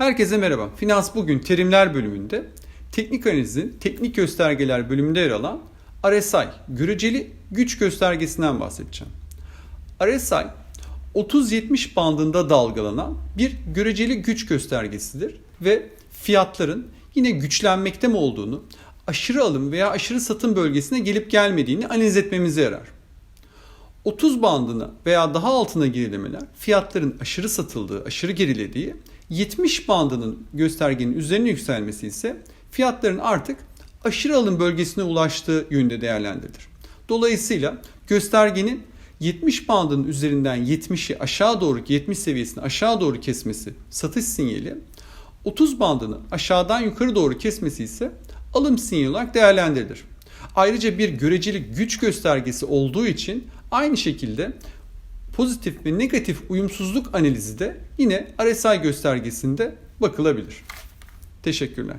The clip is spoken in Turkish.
Herkese merhaba. Finans Bugün Terimler bölümünde teknik analizin teknik göstergeler bölümünde yer alan RSI, göreceli güç göstergesinden bahsedeceğim. RSI 30-70 bandında dalgalanan bir göreceli güç göstergesidir ve fiyatların yine güçlenmekte mi olduğunu, aşırı alım veya aşırı satım bölgesine gelip gelmediğini analiz etmemize yarar. 30 bandına veya daha altına gerilemeler fiyatların aşırı satıldığı, aşırı gerilediği, 70 bandının göstergenin üzerine yükselmesi ise fiyatların artık aşırı alım bölgesine ulaştığı yönde değerlendirilir. Dolayısıyla göstergenin 70 bandının üzerinden 70'i aşağı doğru 70 seviyesini aşağı doğru kesmesi satış sinyali, 30 bandını aşağıdan yukarı doğru kesmesi ise alım sinyali olarak değerlendirilir. Ayrıca bir göreceli güç göstergesi olduğu için aynı şekilde pozitif ve negatif uyumsuzluk analizi de yine RSI göstergesinde bakılabilir. Teşekkürler.